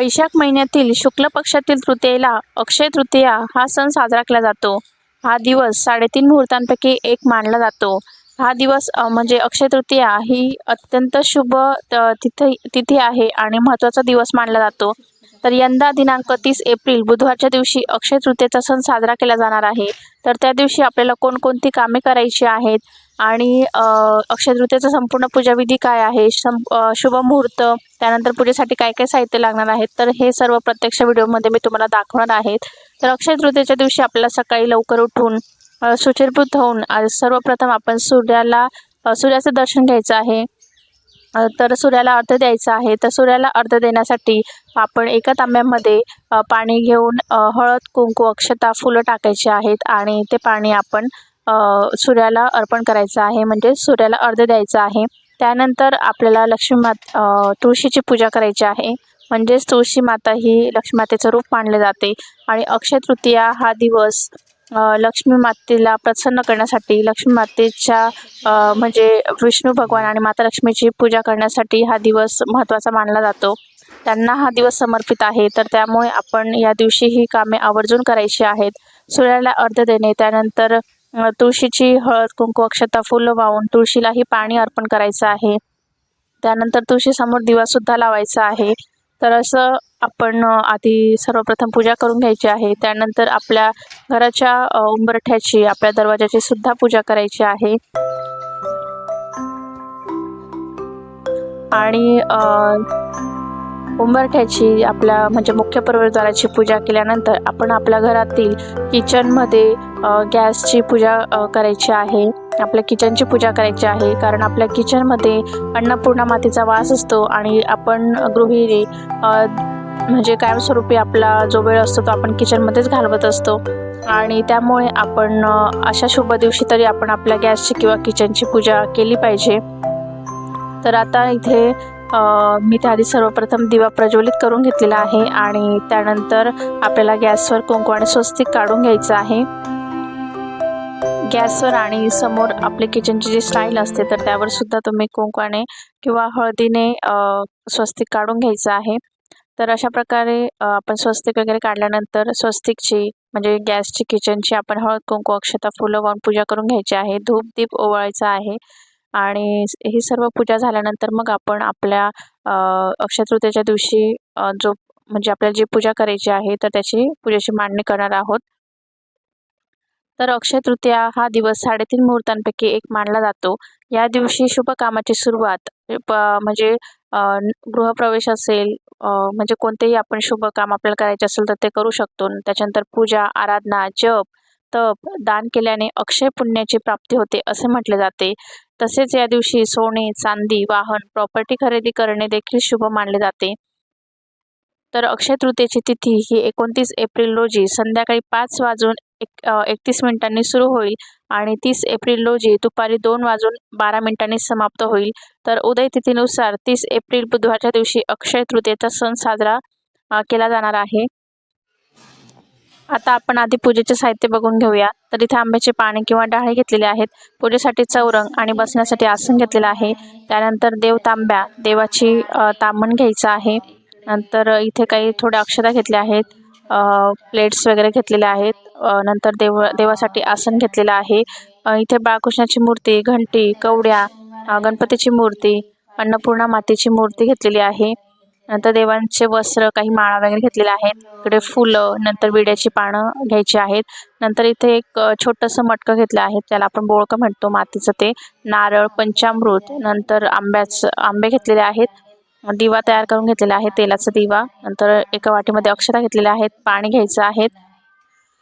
वैशाख महिन्यातील शुक्ल पक्षातील तृतीयेला अक्षय तृतीया हा सण साजरा केला जातो. हा दिवस साडेतीन मुहूर्तांपैकी एक मानला जातो. हा दिवस म्हणजे अक्षय तृतीया ही अत्यंत शुभ तिथे तिथी तिथी आहे आणि महत्त्वाचा दिवस मानला जातो. तर यंदा दिनांक तीस एप्रिल बुधवारच्या दिवशी अक्षय तृतीयेचा सण साजरा केला जाणार आहे. तर त्या दिवशी आपल्याला कोणकोणती कामे करायची आहेत? आणि अ, अक्षय संपूर्ण पूजाविधी काय आहे? सं शुभ मुहूर्त त्यानंतर पूजेसाठी काय काय साहित्य लागणार आहेत? तर हे सर्व प्रत्यक्ष व्हिडिओमध्ये मी तुम्हाला दाखवणार आहेत. तर अक्षय तृतीयेच्या दिवशी आपल्याला सकाळी लवकर उठून सुचिरभूत शुचिर्भूत होऊन सर्वप्रथम आपण सूर्याला सूर्याचं दर्शन घ्यायचं आहे. तर सूर्याला अर्ध द्यायचा आहे. तर सूर्याला अर्ध देण्यासाठी आपण एका तांब्यामध्ये पाणी घेऊन हळद कुंकू अक्षता फुलं टाकायची आहेत आणि ते पाणी आपण सूर्याला अर्पण करायचं आहे म्हणजे सूर्याला अर्ध द्यायचं आहे. त्यानंतर आपल्याला लक्ष्मी मात तुळशीची पूजा करायची आहे. म्हणजेच तुळशी माता ही लक्ष्मीमातेचं रूप मानले जाते. आणि अक्षय तृतीया हा दिवस लक्ष्मी मातेला प्रसन्न करण्यासाठी लक्ष्मी मातेच्या म्हणजे विष्णू भगवान आणि माता लक्ष्मीची पूजा करण्यासाठी हा दिवस महत्त्वाचा मानला जातो. त्यांना हा दिवस समर्पित आहे तर त्यामुळे आपण या दिवशी ही कामे आवर्जून करायची आहेत. सूर्याला अर्ध देणे त्यानंतर तुळशीची हळद कुंकू अक्षता फुलं वाहून तुळशीलाही पाणी अर्पण करायचं आहे. त्यानंतर तुळशीसमोर दिवासुद्धा लावायचा आहे. तर असं आपण आधी सर्वप्रथम पूजा करून घ्यायची आहे. त्यानंतर आपल्या घराच्या उंबरठ्याची आपल्या दरवाजाची सुद्धा पूजा करायची आहे. आणि उंबरठ्याची आपल्या म्हणजे मुख्य प्रवेशद्वाराची पूजा केल्यानंतर आपण आपल्या घरातील किचनमध्ये गॅसची पूजा करायची आहे. आपल्या किचनची पूजा करायची आहे. कारण आपल्या किचनमध्ये अन्नपूर्णा मातेचा वास असतो आणि आपण गृहिणी म्हणजे कायमस्वरूपी आपला जो वेळ असतो तो आपण किचनमध्येच घालवत असतो. आणि त्यामुळे आपण अशा शुभ दिवशी तरी आपण आपल्या गॅसची किंवा किचनची पूजा केली पाहिजे. तर आता इथे मी त्याआधी सर्वप्रथम दिवा प्रज्वलित करून घेतलेला आहे आणि त्यानंतर आपल्याला गॅसवर कुंकू आणि स्वस्तिक काढून घ्यायचं आहे. गॅसवर आणि समोर आपले किचनची जी स्टाईल असते तर त्यावर सुद्धा तुम्ही कुंकवाने किंवा हळदीने स्वस्तिक काढून घ्यायचं आहे. तर अशा प्रकारे आपण स्वस्तिक वगैरे काढल्यानंतर स्वस्तिकची म्हणजे गॅसची किचनची आपण हळद कुंकू अक्षता फुलं वाहून पूजा करून घ्यायची आहे. धूप दीप ओवाळायचा आहे. आणि ही सर्व पूजा झाल्यानंतर मग आपण आपल्या अक्षय तृतीयेच्या दिवशी जो म्हणजे आपल्याला जी पूजा करायची आहे तर त्याची पूजेची मांडणी करणार आहोत. तर अक्षय तृतीया हा दिवस साडेतीन मुहूर्तांपैकी एक मानला जातो. या दिवशी शुभ कामाची सुरुवात म्हणजे गृहप्रवेश असेल म्हणजे कोणतेही आपण शुभ काम आपल्याला करायचे असेल तर ते करू शकतो. त्याच्यानंतर पूजा आराधना जप तप दान केल्याने अक्षय पुण्याची प्राप्ती होते असे म्हटले जाते. तसेच या दिवशी सोने चांदी वाहन प्रॉपर्टी खरेदी करणे देखील शुभ मानले जाते. तर अक्षय तृतीयेची तिथी ही एकोणतीस एप्रिल रोजी संध्याकाळी पाच वाजून एक एकतीस मिनिटांनी सुरू होईल आणि तीस एप्रिल रोजी दुपारी दोन वाजून बारा मिनिटांनी समाप्त होईल. तर उदय तिथीनुसार तीस एप्रिल बुधवारच्या दिवशी अक्षय तृतीयेचा सण साजरा केला जाणार आहे. आता आपण आधी पूजेचे साहित्य बघून घेऊया. तर इथे आंब्याचे पाने किंवा डाळे घेतलेले आहेत. पूजेसाठी चौरंग आणि बसण्यासाठी आसन घेतलेलं आहे. त्यानंतर देव तांब्या देवाची तांबण घ्यायचं आहे. नंतर इथे काही थोड्या अक्षता घेतल्या आहेत. प्लेट्स वगैरे घेतलेल्या आहेत. नंतर देव देवासाठी आसन घेतलेलं आहे. इथे बाळकृष्णाची मूर्ती घंटी कवड्या गणपतीची मूर्ती अन्नपूर्णा मातेची मूर्ती घेतलेली आहे. नंतर देवांचे वस्त्र काही माळा वगैरे घेतलेल्या आहेत. इकडे फुलं नंतर विड्याची पानं घ्यायची आहेत. नंतर इथे एक छोटंसं मटकं घेतलं आहे. त्याला आपण बोळकं म्हणतो मातीचं ते. नारळ पंचामृत नंतर आंब्याचं आंबे घेतलेले आहेत. दिवा तयार करून घेतलेला आहे तेलाचा दिवा. नंतर एका वाटीमध्ये अक्षता घेतलेल्या आहेत पाणी घ्यायचं आहे.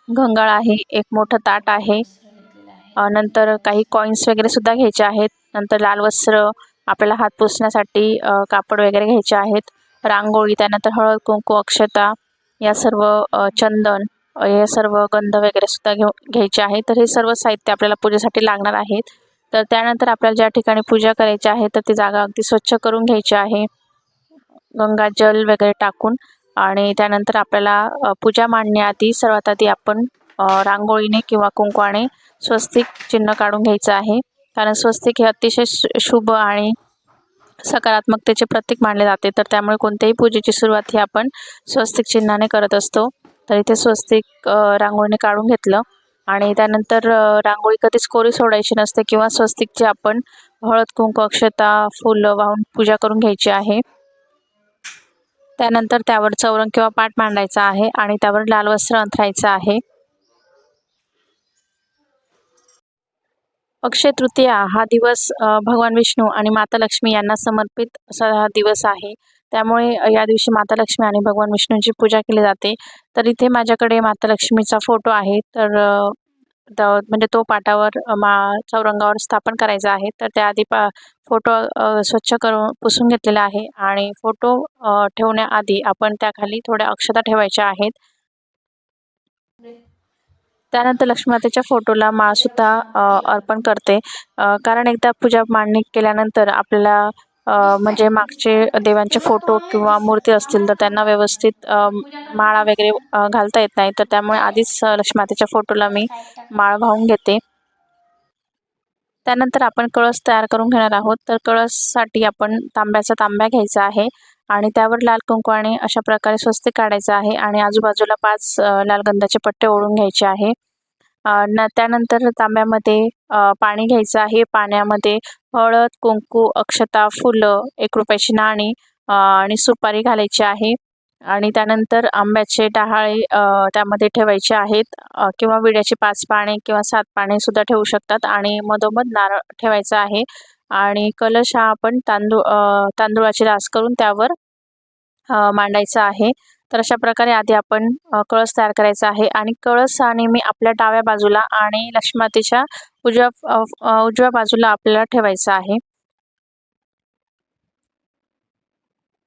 घंगाळ आहे एक मोठं ताट आहे. नंतर काही कॉईन्स वगैरे सुद्धा घ्यायचे आहेत. नंतर लाल वस्त्र आपल्याला हात पुसण्यासाठी कापड वगैरे घ्यायचे आहेत. रांगोळी त्यानंतर हळद कुंकू अक्षता या सर्व चंदन हे सर्व गंध वगैरे सुद्धा घेऊ घ्यायचे आहे तर हे सर्व साहित्य आपल्याला पूजेसाठी लागणार आहेत. तर त्यानंतर आपल्याला ज्या ठिकाणी पूजा करायची आहे तर ती जागा अगदी स्वच्छ करून घ्यायची आहे. गंगाजल वगैरे टाकून आणि त्यानंतर आपल्याला पूजा मांडण्याआधी सर्वात आधी आपण रांगोळीने किंवा कुंकवाने स्वस्तिक चिन्ह काढून घ्यायचं आहे. कारण स्वस्तिक हे अतिशय शु- शुभ आणि सकारात्मकतेचे प्रतीक मानले जाते. तर त्यामुळे कोणत्याही पूजेची सुरुवात ही आपण स्वस्तिक चिन्हाने करत असतो. तर इथे स्वस्तिक रांगोळीने काढून घेतलं. आणि त्यानंतर रांगोळी कधीच कोरी सोडायची नसते किंवा स्वस्तिकची आपण हळद कुंकू अक्षता फुलं वाहून पूजा करून घ्यायची आहे. त्यानंतर त्यावर चौरंग किंवा पाठ मांडायचा आहे आणि त्यावर लाल वस्त्र अंथरायचं आहे. अक्षय तृतीया हा दिवस भगवान विष्णू आणि माता लक्ष्मी यांना समर्पित असा हा दिवस आहे. त्यामुळे या दिवशी माता लक्ष्मी आणि भगवान विष्णूंची पूजा केली जाते. तर इथे माझ्याकडे माता लक्ष्मीचा फोटो आहे. तर म्हणजे तो पाटावर मा चौरंगावर स्थापन करायचा आहे. तर त्याआधी पा फोटो स्वच्छ करून पुसून घेतलेला आहे. आणि फोटो ठेवण्याआधी आपण त्याखाली थोड्या अक्षता ठेवायच्या आहेत. त्यानंतर लक्ष्मीमातेच्या फोटोला माळसुद्धा अर्पण करते. कारण एकदा पूजा मांडणी केल्यानंतर आपल्याला म्हणजे मागचे देवांचे फोटो किंवा मूर्ती असतील तर त्यांना व्यवस्थित माळा वगैरे घालता येत नाही. तर त्यामुळे आधीच अ, लक्ष्मीमातेच्या फोटोला मी माळ वाहून घेते. त्यानंतर आपण कळस तयार करून घेणार आहोत. तर कळससाठी आपण तांब्याचा तांब्या घ्यायचा आहे. आणि त्यावर लाल कुंकवाने अशा प्रकारे स्वस्तिक काढायचं आहे आणि आजूबाजूला पाच लालगंधाचे लाल गंधाचे पट्टे ओढून घ्यायचे आहे. न त्यानंतर तांब्यामध्ये पाणी घ्यायचं आहे. पाण्यामध्ये हळद कुंकू अक्षता फुलं एक रुपयाची नाणी आणि सुपारी घालायची आहे. आणि त्यानंतर आंब्याचे डहाळे त्यामध्ये ठेवायचे आहेत. किंवा विड्याची पाच पाने किंवा सात पाने सुद्धा ठेवू शकतात. आणि मधोमध नारळ ठेवायचा आहे. आणि कलश हा आपण तांदूळ तांदूळाची रास करून त्यावर मांडायचा आहे. तर अशा प्रकारे आधी आपण कळस तयार करायचा आहे आणि कळस हा नेहमी आपल्या डाव्या बाजूला आणि लक्ष्मातेच्या उजव्या उजव्या बाजूला आपल्याला ठेवायचा आहे.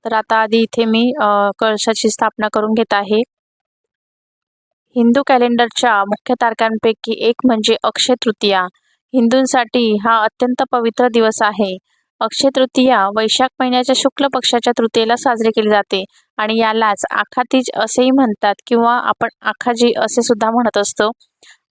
तर आता आधी इथे मी कळशाची स्थापना करून घेत आहे. हिंदू कॅलेंडरच्या मुख्य तारखांपैकी एक म्हणजे अक्षय तृतीया. हिंदूंसाठी हा अत्यंत पवित्र दिवस आहे. अक्षय तृतीया वैशाख महिन्याच्या शुक्ल पक्षाच्या तृतीयेला साजरी केली जाते आणि यालाच आखातीज असेही म्हणतात किंवा आपण आखाजी असे सुद्धा म्हणत असतो.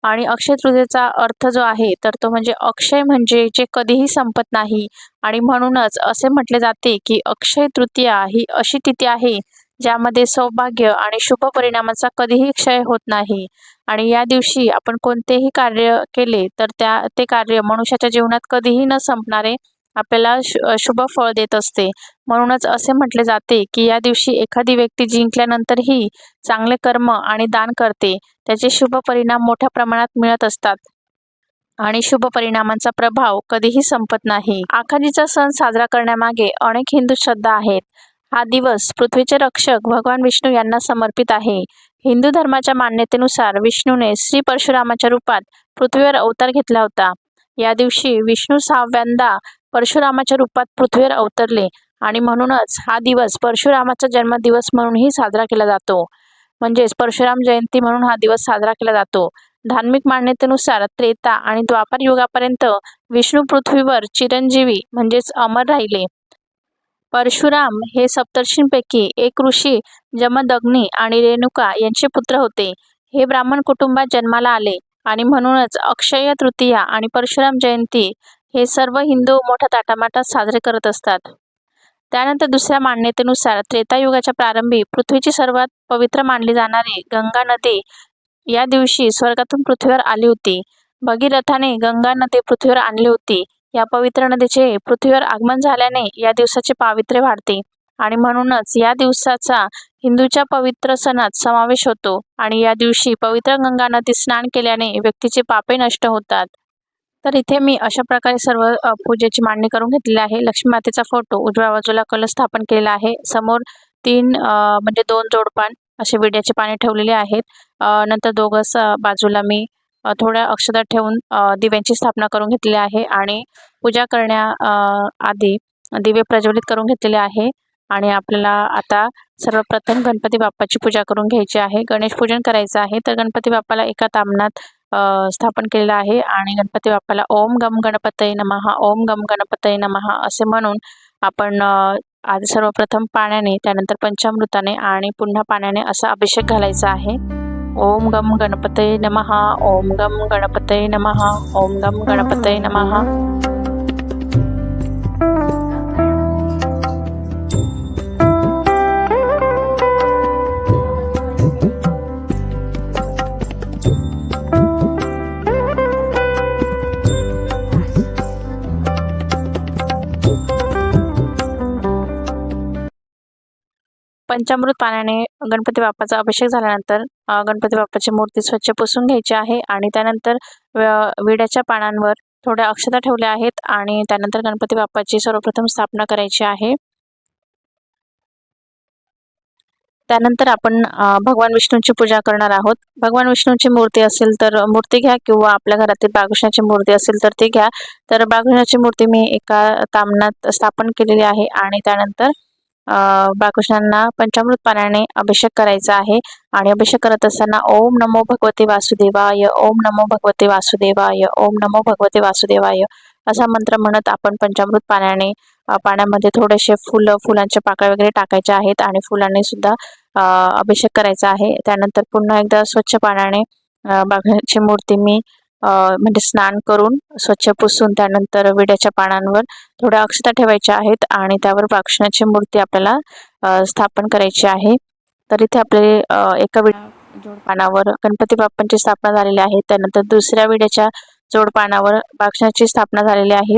आणि अक्षय तृतीयेचा अर्थ जो आहे तर तो म्हणजे अक्षय म्हणजे जे कधीही संपत नाही आणि म्हणूनच असे म्हटले जाते की अक्षय तृतीया ही अशी तिथी आहे ज्यामध्ये सौभाग्य आणि शुभ परिणामाचा कधीही क्षय होत नाही. आणि या दिवशी आपण कोणतेही कार्य केले तर त्या ते कार्य मनुष्याच्या जीवनात कधीही न संपणारे आपल्याला शुभ फळ देत असते. म्हणूनच असे म्हटले जाते की या दिवशी एखादी व्यक्ती जिंकल्यानंतरही चांगले कर्म आणि दान करते. त्याचे शुभ परिणाम मोठ्या प्रमाणात मिळत असतात. आणि शुभ परिणामांचा प्रभाव कधीही संपत नाही. आखाजीचा सण साजरा करण्यामागे अनेक हिंदू श्रद्धा आहेत. हा दिवस पृथ्वीचे रक्षक भगवान विष्णू यांना समर्पित आहे. हिंदू धर्माच्या मान्यतेनुसार विष्णूने श्री परशुरामाच्या रूपात पृथ्वीवर अवतार घेतला होता. या दिवशी विष्णू सहाव्यांदा परशुरामाच्या रूपात पृथ्वीवर अवतरले आणि म्हणूनच हा दिवस परशुरामाचा जन्मदिवस म्हणूनही साजरा केला जातो. म्हणजेच परशुराम जयंती म्हणून हा दिवस साजरा केला जातो. धार्मिक मान्यतेनुसार त्रेता आणि द्वापर युगापर्यंत विष्णू पृथ्वीवर चिरंजीवी म्हणजेच अमर राहिले. परशुराम हे सप्तर्षींपैकी एक ऋषी जमदग्नी आणि रेणुका यांचे पुत्र होते. हे ब्राह्मण कुटुंबात जन्माला आले आणि म्हणूनच अक्षय तृतीया आणि परशुराम जयंती हे सर्व हिंदू मोठ्या ताटामाटात साजरे करत असतात. त्यानंतर दुसऱ्या मान्यतेनुसार त्रेतायुगाच्या प्रारंभी पृथ्वीची सर्वात पवित्र मानली जाणारी गंगा नदी या दिवशी स्वर्गातून पृथ्वीवर आली होती. भगीरथाने गंगा नदी पृथ्वीवर आणली होती. या पवित्र नदीचे पृथ्वीवर आगमन झाल्याने या दिवसाचे पावित्र्य वाढते. आणि म्हणूनच या दिवसाचा हिंदूच्या पवित्र सणात समावेश होतो आणि या दिवशी पवित्र गंगा नदी स्नान केल्याने व्यक्तीचे पापे नष्ट होतात. तर इथे मी अशा प्रकारे सर्व पूजेची मांडणी करून घेतलेली आहे. लक्ष्मी मातेचा फोटो उजव्या बाजूला कलश स्थापन केलेला आहे. समोर तीन म्हणजे दोन जोडपान असे विड्याचे पाने ठेवलेले आहेत. नंतर दोघं स बाजूला मी थोड्या अक्षता ठेवून दिव्यांची स्थापना करून घेतलेली आहे आणि पूजा करण्या आधी दिवे प्रज्वलित करून घेतलेले आहे आणि आपल्याला आता सर्वप्रथम गणपती बाप्पाची पूजा करून घ्यायची आहे. गणेश पूजन करायचं आहे तर गणपती बाप्पाला एका तामणात स्थापन केलेलं आहे आणि गणपती बाप्पाला ओम गम गणपतय नमहा ओम गम गणपतय नमहा असे म्हणून आपण आधी सर्वप्रथम पाण्याने त्यानंतर पंचामृताने आणि पुन्हा पाण्याने असा अभिषेक घालायचा आहे. ओम गम गणपतये नमः ओम गम गणपतये नमः ओम गम गणपतये नमः पंचामृत पाण्याने गणपती बाप्पाचा अभिषेक झाल्यानंतर गणपती बाप्पाची मूर्ती स्वच्छ पुसून घ्यायची आहे आणि त्यानंतर विड्याच्या पानांवर थोड्या अक्षता ठेवल्या आहेत आणि त्यानंतर गणपती बाप्पाची सर्वप्रथम स्थापना करायची आहे. त्यानंतर आपण भगवान विष्णूंची पूजा करणार आहोत. भगवान विष्णूंची मूर्ती असेल तर मूर्ती घ्या किंवा आपल्या घरातील बाळकृष्णाची मूर्ती असेल तर ती घ्या. तर बाळकृष्णाची मूर्ती मी एका तामनात स्थापन केलेली आहे आणि त्यानंतर बाळकृष्णांना पंचामृत पाण्याने अभिषेक करायचा आहे आणि अभिषेक करत असताना ओम नमो भगवते वासुदेवाय ओम नमो भगवते वासुदेवाय ओम नमो भगवते वासुदेवाय असा मंत्र म्हणत आपण पंचामृत पाण्याने पाण्यामध्ये थोडेसे फुलं फुलांच्या पाकळ्या वगैरे टाकायच्या आहेत आणि फुलांनी सुद्धा अभिषेक करायचा आहे. त्यानंतर पुन्हा एकदा स्वच्छ पाण्याने बाघाची मूर्ती मी म्हणजे स्नान करून स्वच्छ पुसून त्यानंतर विड्याच्या पानांवर थोड्या अक्षता ठेवायच्या आहेत आणि त्यावर वाक्षणाची मूर्ती आपल्याला स्थापन करायची आहे. तर इथे आपले एका विड्या जोडपानावर गणपती बाप्पांची स्थापना झालेली आहे. त्यानंतर दुसऱ्या विड्याच्या जोडपानावर वाक्षणाची स्थापना झालेली आहे.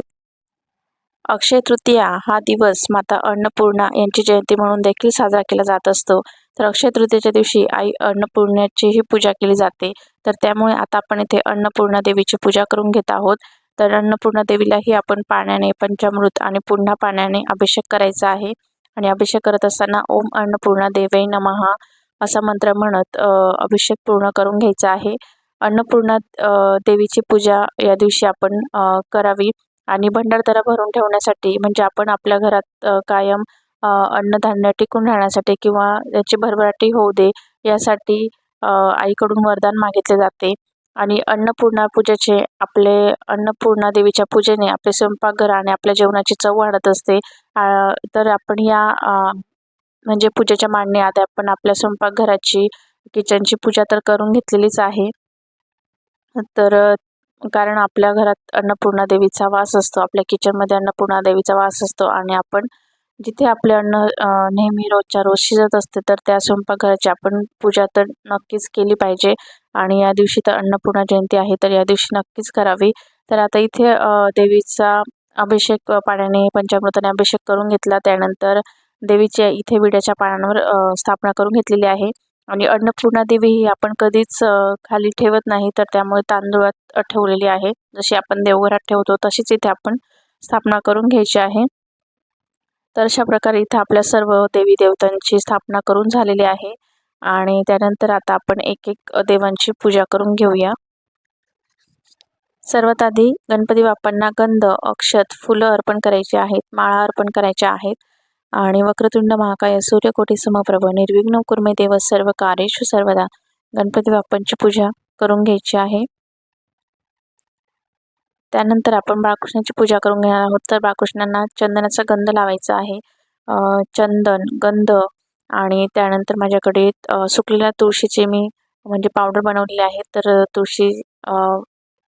अक्षय तृतीया हा दिवस माता अन्नपूर्णा यांची जयंती म्हणून देखील साजरा केला जात असतो. तर अक्षय तृतीयेच्या दिवशी आई अन्नपूर्णाचीही पूजा केली जाते. तर त्यामुळे आता आपण इथे अन्नपूर्णा देवीची पूजा करून घेत आहोत. तर अन्नपूर्णा देवीलाही आपण पाण्याने पंचामृत आणि पुन्हा पाण्याने अभिषेक करायचा आहे. आणि अभिषेक करत असताना ओम अन्नपूर्णा देवे नमहा असा मंत्र म्हणत अभिषेक पूर्ण करून घ्यायचा आहे. अन्नपूर्णा देवीची पूजा या दिवशी आपण करावी. आणि भंडारदरा भरून ठेवण्यासाठी म्हणजे आपण आपल्या घरात कायम अन्नधान्य टिकून राहण्यासाठी किंवा याची भरभराटी होऊ दे यासाठी आईकडून वरदान मागितले जाते. आणि अन्नपूर्णा पूजेचे आपले अन्नपूर्णा देवीच्या पूजेने आपले स्वयंपाकघर आणि आपल्या जेवणाची चव वाढत असते. तर आपण या म्हणजे पूजेच्या मांडणी आधी आपण आपल्या स्वयंपाकघराची किचनची पूजा तर करून घेतलेलीच आहे. तर कारण आपल्या घरात अन्नपूर्णा देवीचा वास असतो आपल्या किचनमध्ये अन्नपूर्णा देवीचा वास असतो आणि आपण जिथे आपले अन्न नेहमी रोजच्या रोज शिजत असते तर त्या स्वयंपाकघराची आपण पूजा तर नक्कीच केली पाहिजे. आणि या दिवशी तर अन्नपूर्णा जयंती आहे तर या दिवशी नक्कीच करावी. तर आता इथे देवीचा अभिषेक पाण्याने पंचामृताने अभिषेक करून घेतला. त्यानंतर देवीच्या इथे विड्याच्या पानांवर स्थापना करून घेतलेली आहे. आणि अन्नपूर्णा देवी ही आपण कधीच खाली ठेवत नाही तर त्यामुळे तांदूळात ठेवलेली आहे. जशी आपण देवघरात ठेवतो तशीच इथे आपण स्थापना करून घ्यायची आहे. तर अशा प्रकारे इथं आपल्या सर्व देवी देवतांची स्थापना करून झालेली आहे. आणि त्यानंतर आता आपण एक एक देवांची पूजा करून घेऊया. सर्वात आधी गणपती बाप्पांना गंध अक्षत फुलं अर्पण करायची आहेत माळा अर्पण करायच्या आहेत. आणि वक्रतुंड महाकाय सूर्यकोटी समप्रभ निर्विघ्न कुर्मे देव सर्व कार्येषु सर्वदा गणपती बाप्पांची पूजा करून घ्यायची आहे. त्यानंतर आपण बाळकृष्णाची पूजा करून घेणार आहोत. तर बाळकृष्णांना चंदनाचा गंध लावायचा आहे. चंदन गंध आणि त्यानंतर माझ्याकडे सुकलेल्या तुळशीचे मी म्हणजे पावडर बनवलेली आहे. तर तुळशी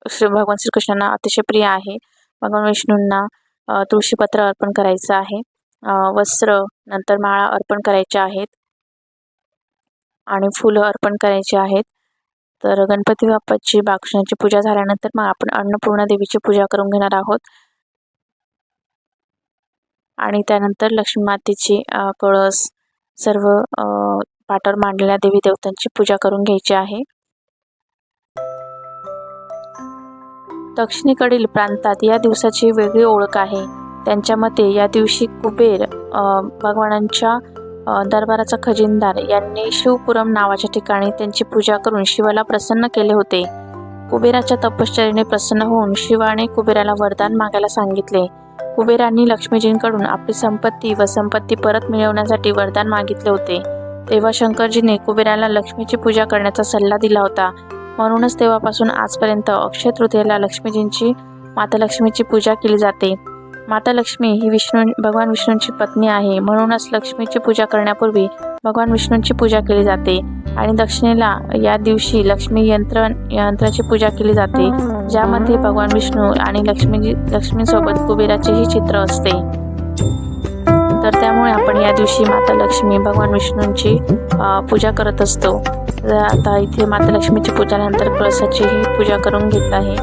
श्री भगवान श्रीकृष्णांना अतिशय प्रिय आहे. भगवान विष्णूंना तुळशीपत्र अर्पण करायचं आहे. वस्त्र नंतर माळा अर्पण करायच्या आहेत. आणि फुलं अर्पण करायची आहेत. तर गणपती बाप्पाची बाक्षणाची पूजा झाल्यानंतर मग आपण अन्नपूर्णा देवीची पूजा करून घेणार आहोत. आणि त्यानंतर लक्ष्मी मातेची कळस सर्व पाटावर मांडलेल्या देवी देवतांची पूजा करून घ्यायची आहे. दक्षिणेकडील प्रांतात या दिवसाची वेगळी ओळख आहे. त्यांच्या मते या दिवशी कुबेर भगवानांच्या दरबाराचा खजिनदार. यांनी शिवपुरम नावाच्या ठिकाणी त्यांची पूजा करून शिवाला प्रसन्न केले होते. कुबेराच्या तपश्चर्याने प्रसन्न होऊन शिवाने कुबेराला वरदान मागायला सांगितले. कुबेरांनी लक्ष्मीजींकडून आपली संपत्ती व संपत्ती परत मिळवण्यासाठी वरदान मागितले होते. तेव्हा शंकरजीने कुबेराला लक्ष्मीची पूजा करण्याचा सल्ला दिला होता. म्हणूनच तेव्हापासून आजपर्यंत अक्षय तृतीयेला लक्ष्मीजींची माता लक्ष्मीची पूजा केली जाते. माता लक्ष्मी ही विष्णू भगवान विष्णूंची पत्नी आहे. म्हणूनच लक्ष्मीची पूजा करण्यापूर्वी भगवान विष्णूंची पूजा केली जाते. आणि दक्षिणेला या दिवशी लक्ष्मी यंत्र यंत्राची पूजा केली जाते ज्यामध्ये भगवान विष्णू आणि लक्ष्मी लक्ष्मीसोबत कुबेराचेही चित्र असते. तर त्यामुळे आपण या दिवशी माता लक्ष्मी भगवान विष्णूंची पूजा करत असतो. तर आता इथे माता लक्ष्मीची पूजानंतर कळसाचीही पूजा करून घेत आहे.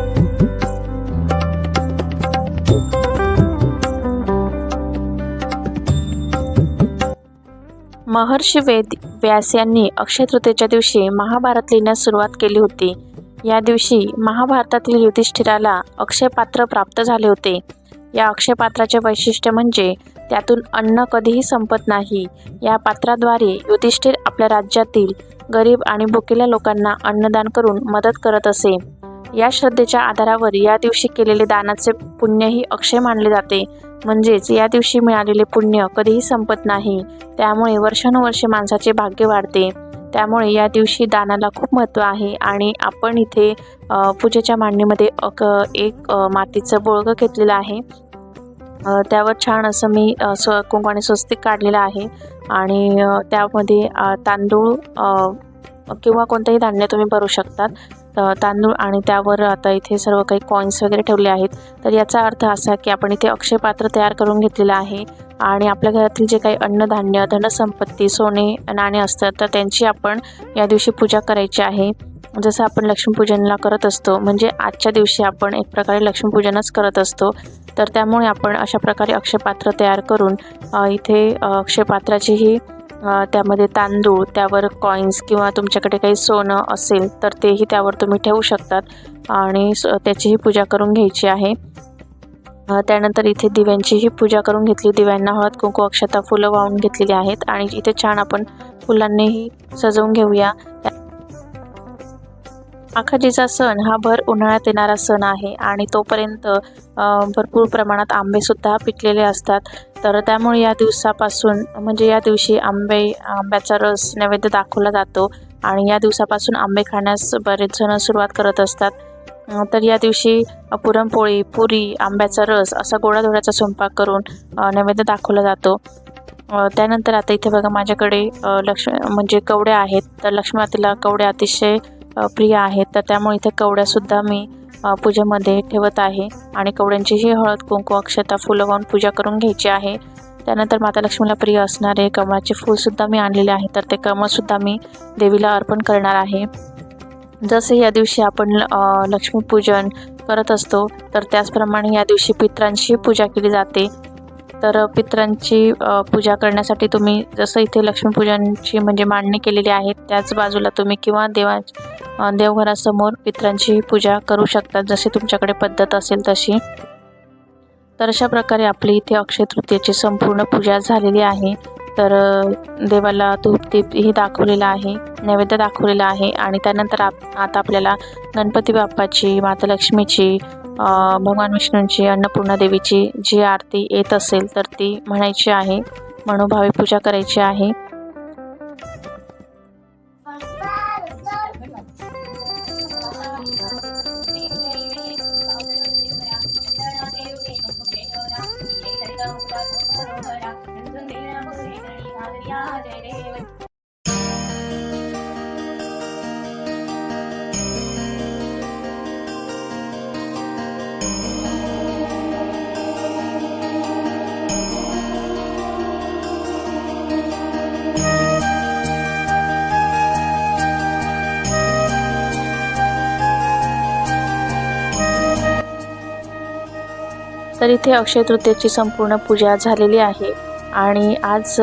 महर्षी वेद व्यास यांनी अक्षय तृतीयेच्या दिवशी महाभारत लिहिण्यास सुरुवात केली होती. या दिवशी महाभारतातील युधिष्ठिराला अक्षयपात्र प्राप्त झाले होते. या अक्षयपात्राचे वैशिष्ट्य म्हणजे त्यातून अन्न कधीही संपत नाही. या पात्राद्वारे युधिष्ठिर आपल्या राज्यातील गरीब आणि भुकेल्या लोकांना अन्नदान करून मदत करत असे. या श्रद्धेच्या आधारावर या दिवशी केलेले दानाचे पुण्यही अक्षय मानले जाते. म्हणजेच या दिवशी मिळालेले पुण्य कधीही संपत नाही. त्यामुळे वर्षानुवर्षे माणसाचे भाग्य वाढते. त्यामुळे या दिवशी दानाला खूप महत्त्व आहे आणि आपण इथे पूजेच्या मांडणीमध्ये अक एक मातीचं बोळगं घेतलेलं आहे. त्यावर छान असं मी स्व कुंकवाने स्वस्तिक काढलेलं आहे आणि त्यामध्ये तांदूळ किंवा कोणतंही धान्य तुम्ही भरू शकतात. तांदूळ आणि त्यावर आता इथे सर्व काही कॉईन्स वगैरे ठेवले आहेत. तर याचा अर्थ असा की आपण इथे अक्षय पात्र तयार करून घेतलेलं आहे आणि आपल्या घरातील जे काही अन्नधान्य धनसंपत्ती सोने नाणे असतात तर त्यांची आपण या दिवशी पूजा करायची आहे. जसं आपण लक्ष्मीपूजनला करत असतो म्हणजे आजच्या दिवशी आपण एक प्रकारे लक्ष्मीपूजनच करत असतो. तर त्यामुळे आपण अशा प्रकारे अक्षयपात्र तयार करून इथे अक्षयपात्राचीही त्यामध्ये तांदूळ त्यावर कॉईन्स किंवा तुमच्याकडे काही सोनं असेल तर तेही त्यावर तुम्ही ठेवू शकतात आणि स त्याचीही पूजा करून घ्यायची आहे. त्यानंतर इथे दिव्यांचीही पूजा करून घेतली. दिव्यांना हळद कुंकू अक्षता फुलं वाहून घेतलेली आहेत आणि इथे छान आपण फुलांनीही सजवून घेऊया. आखाजीचा सण हा भर उन्हाळ्यात येणारा सण आहे आणि तोपर्यंत भरपूर प्रमाणात आंबेसुद्धा पिकलेले असतात. तर त्यामुळे या दिवसापासून म्हणजे या दिवशी आंबे आंब्याचा रस नैवेद्य दाखवला जातो आणि या दिवसापासून आंबे खाण्यास बरेच जण सुरुवात करत असतात. तर या दिवशी पुरणपोळी पुरी आंब्याचा रस असा गोडाधोड्याचा स्वयंपाक करून नैवेद्य दाखवला जातो. त्यानंतर आता इथे बघा माझ्याकडे अ, लक्ष्मी म्हणजे कवड्या आहेत. तर लक्ष्मी मातेला कवड्या अतिशय प्रिय आहेत. तर त्यामुळे इथे कवड्यासुद्धा मी पूजेमध्ये ठेवत आहे. आणि कवड्यांचीही हळद कुंकू अक्षता फुलं वाहून पूजा करून घ्यायची आहे. त्यानंतर माता लक्ष्मीला प्रिय असणारे कमळाचे फूलसुद्धा मी आणलेले आहे. तर ते कमळसुद्धा मी देवीला अर्पण करणार आहे. जसे या दिवशी आपण लक्ष्मीपूजन करत असतो तर त्याचप्रमाणे या दिवशी पित्रांची पूजा केली जाते. तर पित्रांची पूजा करण्यासाठी तुम्ही जसं इथे लक्ष्मीपूजनची म्हणजे मांडणी केलेली आहे त्याच बाजूला तुम्ही किंवा देवा देवघरासमोर पित्रांची पूजा करू शकतात. जशी तुमच्याकडे पद्धत असेल तशी. तर अशा प्रकारे आपली इथे अक्षय तृतीयेची संपूर्ण पूजा झालेली आहे. तर देवाला धूप दीपही दाखवलेला आहे. नैवेद्य दाखवलेला आहे. आणि त्यानंतर आप आता आपल्याला गणपती बाप्पाची माता लक्ष्मीची भगवान विष्णूंची अन्नपूर्णा देवीची जी आरती येत असेल तर ती म्हणायची आहे. मनोभावे पूजा करायची आहे. तर इथे अक्षय तृतीयेची संपूर्ण पूजा झालेली आहे. आणि आज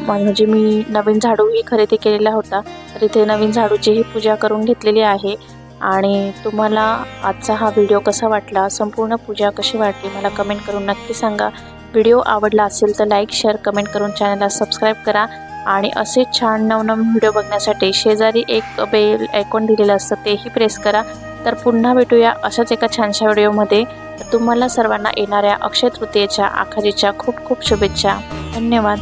म्हणजे मी नवीन झाडूही खरेदी केलेला होता. तर इथे नवीन झाडूचीही पूजा करून घेतलेली आहे. आणि तुम्हाला आजचा हा व्हिडिओ कसा वाटला संपूर्ण पूजा कशी वाटली मला कमेंट करून नक्की सांगा. व्हिडिओ आवडला असेल तर लाईक शेअर कमेंट करून चॅनलला सबस्क्राईब करा. आणि असे छान नवनवीन व्हिडिओ बघण्यासाठी शेजारी एक बेल ऐकून दिलेलं असतं तेही प्रेस करा. तर पुन्हा भेटूया अशाच एका छानशा व्हिडिओमध्ये. तुम्हाला सर्वांना येणाऱ्या अक्षय तृतीयेच्या आखाजीच्या खूप खूप शुभेच्छा. धन्यवाद.